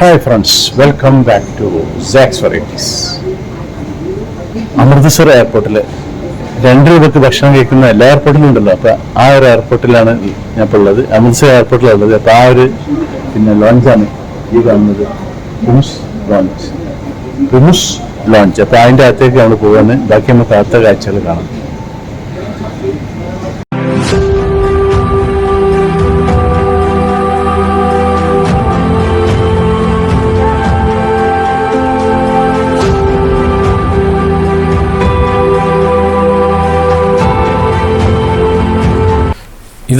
Hi friends welcome back to sax varieties Amritsar എയർപോർട്ടിൽ രണ്ട് രൂപയ്ക്ക് ഭക്ഷണം കഴിക്കുന്ന എല്ലാ എയർപോർട്ടിലും ഉണ്ടല്ലോ. അപ്പോൾ ആ ഒരു എയർപോർട്ടിലാണ് ഞാൻ ഇപ്പോൾ ഉള്ളത്. അമൃത്സർ എയർപോർട്ടിലാണ് ഉള്ളത്. അപ്പോൾ ആ ഒരു പിന്നെ ലോഞ്ചാണ് ഈ കാണുന്നത്. ഹുംസ് ലോഞ്ച് ഹുംസ് ലോഞ്ച് അപ്പോൾ അതിന്റെ അകത്തേക്ക് നമ്മൾ പോകുന്നത് ബാക്കി നമുക്ക് അടുത്ത കാഴ്ചകൾ കാണാം.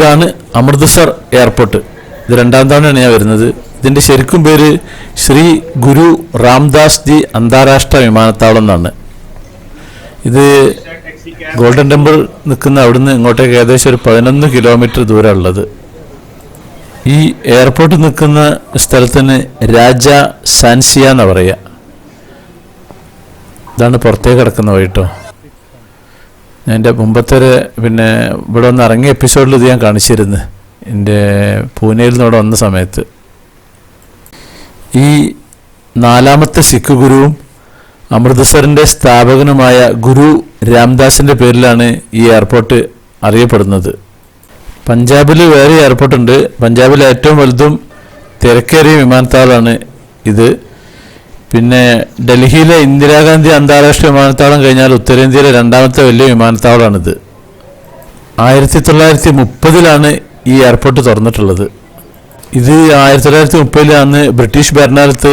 ഇതാണ് അമൃത്സർ എയർപോർട്ട്. ഇത് രണ്ടാം തവണയാണ് ഞാൻ വരുന്നത്. ഇതിന്റെ ശരിക്കും പേര് ശ്രീ ഗുരു രാംദാസ് ജി അന്താരാഷ്ട്ര വിമാനത്താവളം എന്നാണ്. ഇത് ഗോൾഡൻ ടെമ്പിൾ നിൽക്കുന്ന അവിടുന്ന് ഇങ്ങോട്ടേക്ക് ഏകദേശം ഒരു പതിനൊന്ന് കിലോമീറ്റർ ദൂരമുള്ളത്. ഈ എയർപോർട്ട് നിൽക്കുന്ന സ്ഥലത്തിന് രാജ സാൻസിയ എന്ന് പറയുക. ഇതാണ് പുറത്തേക്ക് കിടക്കുന്ന വഴിട്ടോ എന്റെ മുമ്പത്തെ പിന്നെ ഇവിടെ ഒന്ന് ഇറങ്ങിയ എപ്പിസോഡിൽ ഇത് ഞാൻ കാണിച്ചിരുന്നു. എന്റെ പൂനെയിൽ നിന്ന് ഇവിടെ വന്ന സമയത്ത്. ഈ നാലാമത്തെ സിഖ് ഗുരുവും അമൃത്സറിന്റെ സ്ഥാപകനുമായ ഗുരു രാംദാസിന്റെ പേരിലാണ് ഈ എയർപോർട്ട് അറിയപ്പെടുന്നത്. പഞ്ചാബിൽ വേറെ എയർപോർട്ടുണ്ട് പഞ്ചാബിലെ ഏറ്റവും വലുതും തിരക്കേറിയ വിമാനത്താവളമാണ് ഇത്. പിന്നെ ഡൽഹിയിലെ ഇന്ദിരാഗാന്ധി അന്താരാഷ്ട്ര വിമാനത്താവളം കഴിഞ്ഞാൽ ഉത്തരേന്ത്യയിലെ രണ്ടാമത്തെ വലിയ വിമാനത്താവളമാണിത്. ആയിരത്തി തൊള്ളായിരത്തി മുപ്പതിലാണ് ഈ എയർപോർട്ട് തുറന്നിട്ടുള്ളത്. ഇത് ആയിരത്തി തൊള്ളായിരത്തി മുപ്പതിൽ അന്ന് ബ്രിട്ടീഷ് ഭരണകാലത്ത്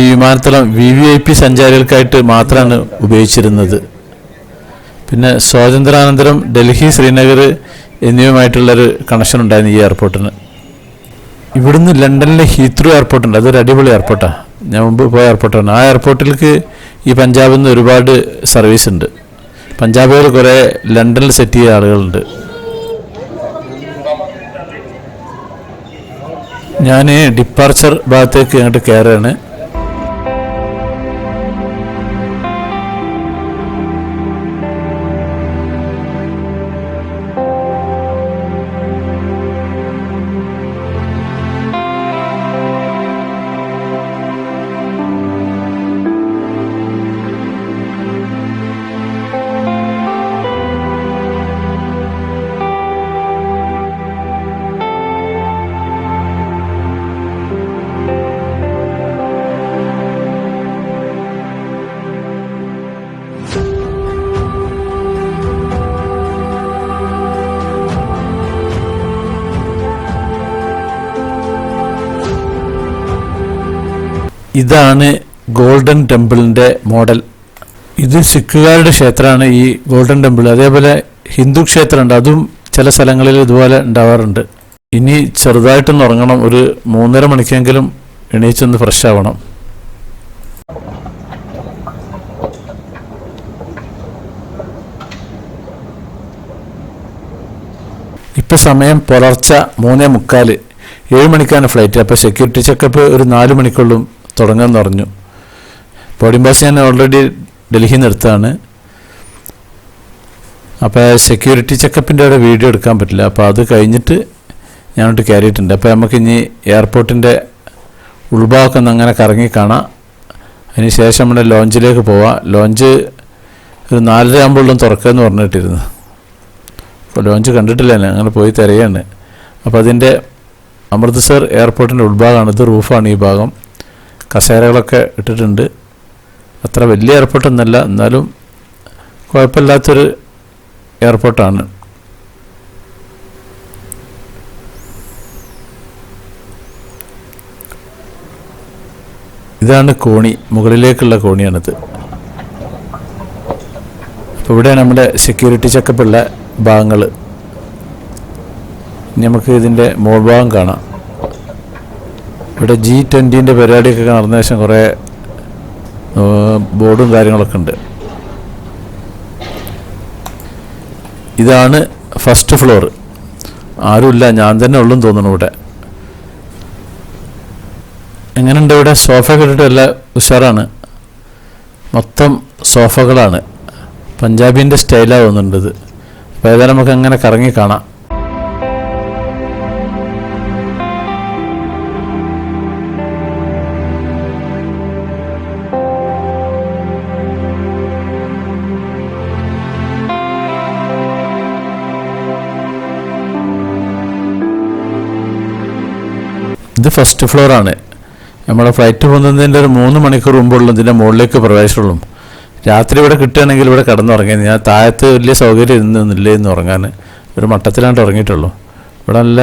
ഈ വിമാനത്താവളം വി വി ഐ പി സഞ്ചാരികൾക്കായിട്ട് മാത്രമാണ് ഉപയോഗിച്ചിരുന്നത്. പിന്നെ സ്വാതന്ത്ര്യാനന്തരം ഡൽഹി ശ്രീനഗർ എന്നിവയുമായിട്ടുള്ളൊരു കണക്ഷൻ ഉണ്ടായിരുന്നു ഈ എയർപോർട്ടിന്. ഇവിടുന്ന് ലണ്ടനിലെ ഹീത്രൂ എയർപോർട്ടുണ്ട്. അതൊരു അടിപൊളി എയർപോർട്ടാണ് ഞാൻ മുമ്പ് പോയ എയർപോർട്ടാണ് ആ എയർപോർട്ടിലേക്ക് ഈ പഞ്ചാബിൽ നിന്ന് ഒരുപാട് സർവീസ് ഉണ്ട്. പഞ്ചാബുകൾ കുറേ ലണ്ടനിൽ സെറ്റ് ചെയ്ത ആളുകളുണ്ട്. ഞാൻ ഡിപ്പാർച്ചർ ഭാഗത്തേക്ക് അങ്ങോട്ട് കയറുകയാണ്. ഇതാണ് ഗോൾഡൻ ടെമ്പിളിന്റെ മോഡൽ. ഇത് സിഖുകാരുടെ ക്ഷേത്രമാണ് ഈ ഗോൾഡൻ ടെമ്പിൾ. അതേപോലെ ഹിന്ദു ക്ഷേത്രമുണ്ട്. അതും ചില സ്ഥലങ്ങളിൽ ഇതുപോലെ ഉണ്ടാവാറുണ്ട്. ഇനി ചെറുതായിട്ടൊന്ന് ഉറങ്ങണം. ഒരു മൂന്നര മണിക്കെങ്കിലും എണീച്ചൊന്ന് ഫ്രഷ് ആവണം. ഇപ്പം സമയം പുലർച്ച മൂന്നേ മുക്കാൽ. ഏഴ് മണിക്കാണ് ഫ്ലൈറ്റ്. അപ്പോൾ സെക്യൂരിറ്റി ചെക്കപ്പ് ഒരു നാല് മണിക്കുള്ളും തുടങ്ങാമെന്ന് പറഞ്ഞു ബോർഡിംഗ് പാസ് ഞാൻ ഓൾറെഡി ഡൽഹിയിൽ നിന്ന് അപ്പോൾ സെക്യൂരിറ്റി ചെക്കപ്പിന്റെ അവിടെ വീഡിയോ എടുക്കാൻ പറ്റില്ല. അപ്പോൾ അത് കഴിഞ്ഞിട്ട് ഞാനോട്ട് കയറിയിട്ടുണ്ട്. അപ്പോൾ നമുക്ക് ഇനി എയർപോർട്ടിന്റെ ഉൾഭാഗമൊക്കെ അങ്ങനെ കറങ്ങി കാണാം. അതിന് ശേഷം നമ്മുടെ ലോഞ്ചിലേക്ക് പോവാം. ലോഞ്ച് ഒരു നാലര ആകുമ്പോഴും തുറക്കുമെന്ന് പറഞ്ഞിട്ടിരുന്നു. അപ്പോൾ ലോഞ്ച് കണ്ടിട്ടില്ല ഞാൻ. അങ്ങനെ പോയി തിരയാണ് അപ്പോൾ അതിന്റെ അമൃത്സർ എയർപോർട്ടിന്റെ ഉൾഭാഗമാണ്. ഇത് റൂഫാണ് ഈ ഭാഗം. കസേരകളൊക്കെ ഇട്ടിട്ടുണ്ട്. അത്ര വലിയ എയർപോർട്ടൊന്നല്ല എന്നാലും കുഴപ്പമില്ലാത്തൊരു എയർപോർട്ടാണ് ഇതാണ് കോണി. മുകളിലേക്കുള്ള കോണിയാണിത്. അപ്പോൾ ഇവിടെ നമ്മുടെ സെക്യൂരിറ്റി ചെക്കപ്പുള്ള ഭാഗങ്ങൾ നമുക്ക് ഇതിന്റെ മോൾ ഭാഗം കാണാം. ഇവിടെ ജി ട്വന്റീന്റെ പരിപാടിയൊക്കെ നടന്ന ശേഷം കുറേ ബോർഡും കാര്യങ്ങളൊക്കെ ഉണ്ട്. ഇതാണ് ഫസ്റ്റ് ഫ്ലോർ ആരുമില്ല ഞാൻ തന്നെ ഉള്ളു തോന്നുന്നു ഇവിടെ. എങ്ങനെയുണ്ട് ഇവിടെ? സോഫ ഇട്ടിട്ട് എല്ലാം ഉഷാറാണ്. മൊത്തം സോഫകളാണ് പഞ്ചാബിന്റെ സ്റ്റൈലാണ് തോന്നുന്നുണ്ട് ഇത്. അപ്പോൾ ഏതായാലും നമുക്ക് അങ്ങനെ കറങ്ങി കാണാം. ഇത് ഫസ്റ്റ് ഫ്ലോറാണ് നമ്മൾ ഫ്ലൈറ്റ് പോകുന്നതിന്റെ ഒരു മൂന്ന് മണിക്കൂർ മുമ്പുള്ള ഇതിന്റെ മുകളിലേക്ക് പ്രവേശമുള്ളൂ രാത്രി ഇവിടെ കിട്ടുകയാണെങ്കിൽ ഇവിടെ കിടന്നുറങ്ങിയത് ഞാൻ താഴത്ത് വലിയ സൗകര്യം ഇരുന്നില്ല എന്ന് ഉറങ്ങാൻ. ഒരു മട്ടത്തിലാണ്ട് ഉറങ്ങിയിട്ടുള്ളൂ. ഇവിടെ നല്ല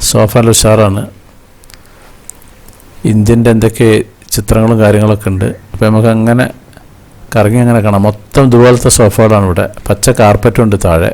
സോഫ നല്ല ഉഷാറാണ്. ഇന്ത്യന്റെ എന്തൊക്കെ ചിത്രങ്ങളും കാര്യങ്ങളൊക്കെ ഉണ്ട്. അപ്പോൾ നമുക്ക് അങ്ങനെ കറങ്ങി അങ്ങനെ കാണാം. മൊത്തം ഇതുപോലത്തെ സോഫകളാണ് ഇവിടെ. പച്ച കാർപ്പറ്റും ഉണ്ട് താഴെ.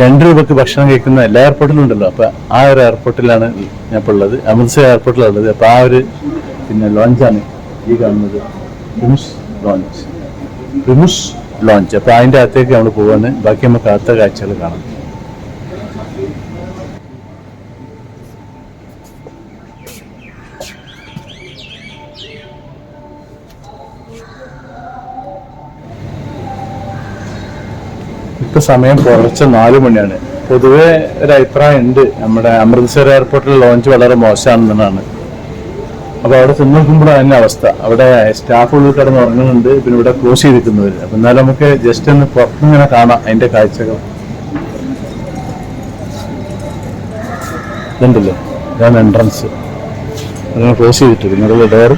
രണ്ട് രൂപക്ക് ഭക്ഷണം കഴിക്കുന്ന എല്ലാ എയർപോർട്ടിലും ഉണ്ടല്ലോ. അപ്പൊ ആ ഒരു എയർപോർട്ടിലാണ് ഞാൻ ഉള്ളത്. അമൃത്സർ എയർപോർട്ടിലാണ് ഉള്ളത്. അപ്പൊ ആ ഒരു പിന്നെ ലോഞ്ചാണ് ഈ കാണുന്നത്. ലോഞ്ച് റിമുസ് ലോഞ്ച് അപ്പൊ അതിന്റെ അകത്തേക്ക് നമ്മൾ പോവാണ്. ബാക്കി നമുക്ക് അടുത്ത കാഴ്ചകൾ കാണാം. സമയം പുലർച്ചെ നാല് മണിയാണ്. പൊതുവെ ഒരു അഭിപ്രായം ഉണ്ട് നമ്മുടെ അമൃത്സർ എയർപോർട്ടിൽ ലോഞ്ച് വളരെ മോശമാണെന്നാണ്. അപ്പോൾ അവിടെ ചെന്ന് നോക്കുമ്പോഴാണ് അതിന്റെ അവസ്ഥ. അവിടെ സ്റ്റാഫ് ഉള്ളിൽ കിടന്ന് ഉറങ്ങുന്നുണ്ട്. പിന്നെ ഇവിടെ ക്ലോസ് ചെയ്തിരിക്കുന്നവർ അപ്പൊ എന്നാലും നമുക്ക് ജസ്റ്റ് ഒന്ന് പുറത്തിങ്ങനെ കാണാം അതിന്റെ കാഴ്ചകൾ. ഇതുണ്ടല്ലോ. ഇതാണ് എൻട്രൻസ് അങ്ങനെ ക്ലോസ് ചെയ്തിട്ട്. നിങ്ങളുടെ ഡോർ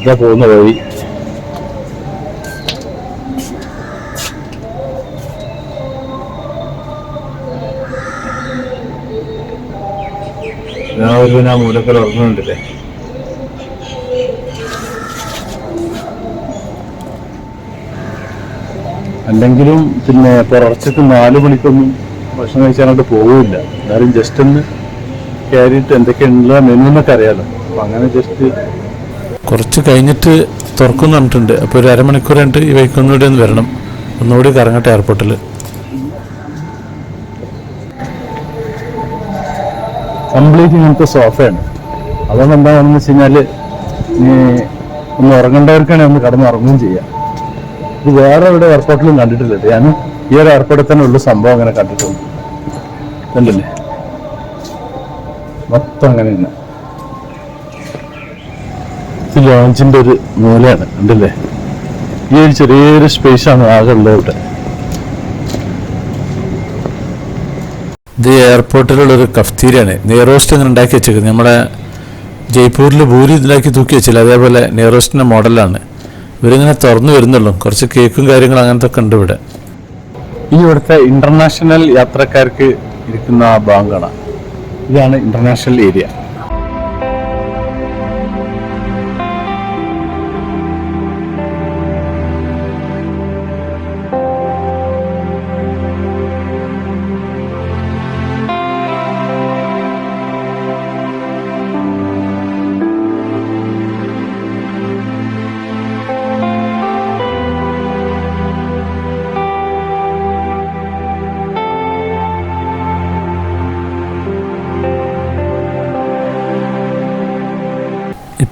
ഇതാ പോകുന്ന വഴി. രാവിലെ ആ മൂലക്കൽ ഉറങ്ങുന്നുണ്ടല്ലേ അല്ലെങ്കിലും പിന്നെ പുറച്ചക്ക് നാല് മണിക്കൊന്നും ഭക്ഷണം കഴിച്ചാലോട്ട് പോവില്ല എന്നാലും ജസ്റ്റ് ഒന്ന് കയറിയിട്ട് എന്തൊക്കെയുള്ള മെനു എന്നൊക്കെ അറിയാലോ. അപ്പൊ അങ്ങനെ ജസ്റ്റ് കുറച്ച് കഴിഞ്ഞിട്ട് തുറക്കുന്നു പറഞ്ഞിട്ടുണ്ട്. അപ്പോൾ ഒരു അരമണിക്കൂർ കഴിഞ്ഞിട്ട് ഈ വൈക്കൊന്നുകൂടി ഒന്ന് വരണം. ഒന്നുകൂടി കറങ്ങട്ടെ എയർപോർട്ടിൽ കംപ്ലീറ്റ് ഇങ്ങനത്തെ സോഫയാണ് അതുകൊണ്ട് എന്താണെന്ന് വെച്ച് കഴിഞ്ഞാൽ ഒന്ന് ഉറങ്ങേണ്ടവർക്കാണെങ്കിൽ ഒന്ന് കടന്ന് ഉറങ്ങുകയും ചെയ്യാം. ഇത് വേറെ എവിടെ എയർപോർട്ടിലും കണ്ടിട്ടില്ല ഞാൻ ഈ ഒരു എയർപോർട്ടിൽ തന്നെ ഉള്ള സംഭവം അങ്ങനെ കണ്ടിട്ടുണ്ട്. എന്തല്ലേ മൊത്തം അങ്ങനെ തന്നെ. ഇത് ലോഞ്ചിന്റെ ഒരു മൂലയാണ്. ഉണ്ടല്ലേ ഈ ഒരു ചെറിയൊരു സ്പേസാണ് ആകെ ഉള്ളത് ഇവിടെ. ഇത് എയർപോർട്ടിലുള്ളൊരു കഫ്തീരിയാണ്. നെയറോസ്റ്റ് ഇങ്ങനെ ഉണ്ടാക്കി വെച്ചേക്കുന്നത്. നമ്മുടെ ജയ്പൂരിൽ ഭൂരി ഇതിലാക്കി തൂക്കി വെച്ചില്ല. അതേപോലെ നെയറോസ്റ്റിന്റെ മോഡലാണ് ഇവരിങ്ങനെ തുറന്നു വരുന്നുള്ളൂ. കുറച്ച് കേക്കും കാര്യങ്ങളും അങ്ങനത്തെ ഒക്കെ ഉണ്ട് ഇവിടെ. ഈ ഇവിടുത്തെ ഇന്റർനാഷണൽ യാത്രക്കാർക്ക് ഇരിക്കുന്ന ആ ബാങ്കാണ് ഇതാണ് ഇന്റർനാഷണൽ ഏരിയ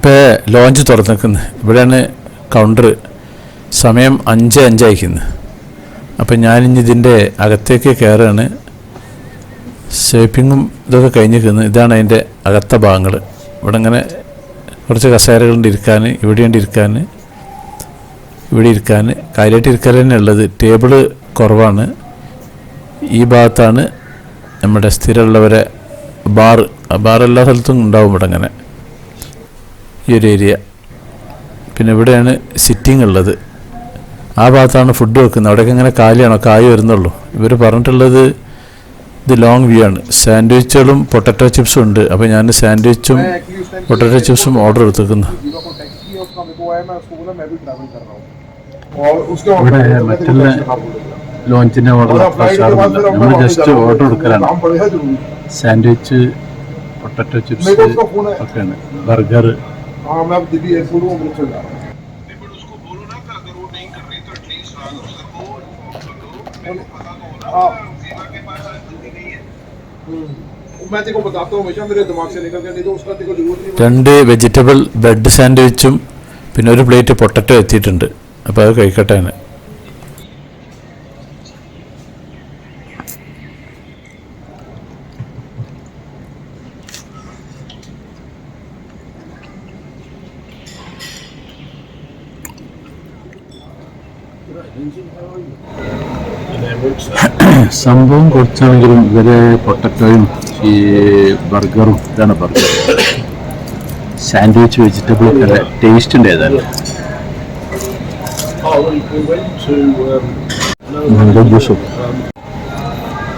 ഇപ്പോൾ ലോഞ്ച് തുറന്നിക്കുന്നത് ഇവിടെയാണ് കൗണ്ടർ സമയം അഞ്ച് അഞ്ചായിരിക്കുന്നത് അപ്പം ഞാനിനി ഇതിന്റെ അകത്തേക്ക് കയറുകയാണ് ഷേപ്പിങ്ങും ഇതൊക്കെ കഴിഞ്ഞിരിക്കുന്നത് ഇതാണ് അതിന്റെ അകത്ത ഭാഗങ്ങൾ ഇവിടെ ഇങ്ങനെ കുറച്ച് കസേരകളുണ്ട് ഇരിക്കാൻ ഇവിടെയുണ്ട് ഇരിക്കാൻ ഇവിടെ ഇരിക്കാൻ. കാര്യമായിട്ട് ഇരിക്കാൻ തന്നെ ഉള്ളത്. ടേബിൾ കുറവാണ്. ഈ ഭാഗത്താണ് നമ്മുടെ സ്ഥിരമുള്ളവരെ ബാർ. ബാർ എല്ലാ സ്ഥലത്തും ഉണ്ടാവും ഇവിടെ അങ്ങനെ ഈ ഒരു ഏരിയ പിന്നെ ഇവിടെയാണ് സിറ്റിംഗ് ഉള്ളത്. ആ ഭാഗത്താണ് ഫുഡ് വെക്കുന്നത്. അവിടെയൊക്കെ ഇങ്ങനെ കാലിയാണോ? കായ് വരുന്നുള്ളൂ. ഇവർ പറഞ്ഞിട്ടുള്ളത് ഇത് ലോങ് വ്യൂ ആണ്. സാൻഡ്വിച്ചുകളും പൊട്ടറ്റോ ചിപ്സും ഉണ്ട്. അപ്പോൾ ഞാൻ സാൻഡ്വിച്ചും പൊട്ടറ്റോ ചിപ്സും ഓർഡർ എടുത്തേക്കുന്നു ലോഞ്ചിന്റെ ഓർഡർ നമ്മൾ ജസ്റ്റ് ഓർഡർ എടുക്കലാണ്. സാൻഡ്വിച്ച് പൊട്ടറ്റോ ചിപ്സ് ഒക്കെയാണ്. ബർഗർ हाँ मैं अब दिल्ली एयरपोर्ट में मुझे चल जा रहा हूँ हाँ हम्म, मैं तेरे को बताता हूँ हमेशा मेरे दिमाग से निकल गया नहीं तो उसका तेरे को जरूरत नहीं രണ്ട് വെജിറ്റബിൾ ബ്രെഡ് സാൻഡ്വിച്ചും പിന്നെ ഒരു പ്ലേറ്റ് പൊട്ടറ്റോ എത്തിയിട്ടുണ്ട് അപ്പോൾ അത് കഴിക്കട്ടെ സംഭവം കുറച്ചാണെങ്കിലും ഇവരെ പൊട്ടറ്റോയും ഈ ബർഗറും ഇതാണ് ബർഗർ. സാൻഡ്വിച്ച് വെജിറ്റബിൾ ഒക്കെ ടേസ്റ്റ് ഉണ്ട് ഏതായാലും we, we went to um, mango ജ്യൂസും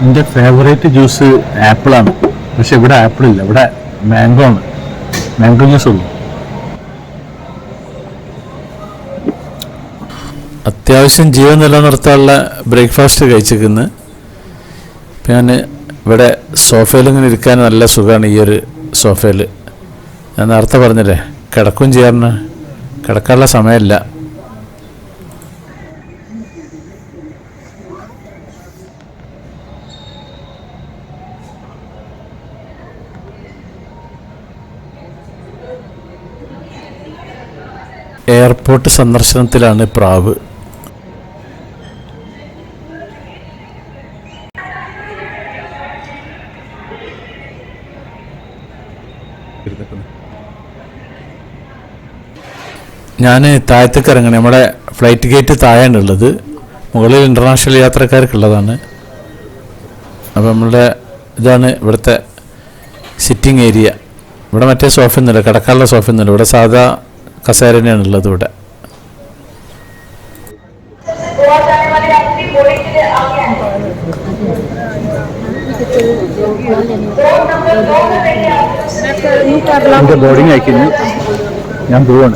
എന്റെ ഫേവറേറ്റ് ജ്യൂസ് ആപ്പിളാണ്. പക്ഷെ ഇവിടെ ആപ്പിൾ ഇല്ല. ഇവിടെ മാംഗോ ആണ്. മാംഗോ ജ്യൂസ് ഉള്ളു. അത്യാവശ്യം ജീവൻ നിലനിർത്താനുള്ള ബ്രേക്ക്ഫാസ്റ്റ് കഴിച്ചിരിക്കുന്നു. ഞാൻ ഇവിടെ സോഫയിൽ ഇങ്ങനെ ഇരിക്കാൻ നല്ല സുഖമാണ് ഈ ഒരു സോഫയിൽ ഞാൻ നേരത്തെ പറഞ്ഞില്ലേ കിടക്കും ചെയ്യാറിന്. കിടക്കാനുള്ള സമയമില്ല. എയർപോർട്ട് സന്ദർശനത്തിലാണ് പ്രാവ്. ഞാൻ താഴത്തേക്ക് ഇറങ്ങണം. നമ്മുടെ ഫ്ലൈറ്റ് ഗേറ്റ് താഴെയാണ് ഉള്ളത് മുകളിൽ ഇന്റർനാഷണൽ യാത്രക്കാർക്കുള്ളതാണ്. അപ്പോൾ നമ്മളുടെ ഇതാണ് ഇവിടുത്തെ സിറ്റിംഗ് ഏരിയ ഇവിടെ മറ്റേ സോഫ ഒന്നുമില്ല കിടക്കാനുള്ള സോഫ ഒന്നുമില്ല ഇവിടെ സാധാ കസേര തന്നെയാണ് ഉള്ളത് ഇവിടെ ബോർഡിംഗ് അയക്കുന്നു ഞാൻ പോവാണ്.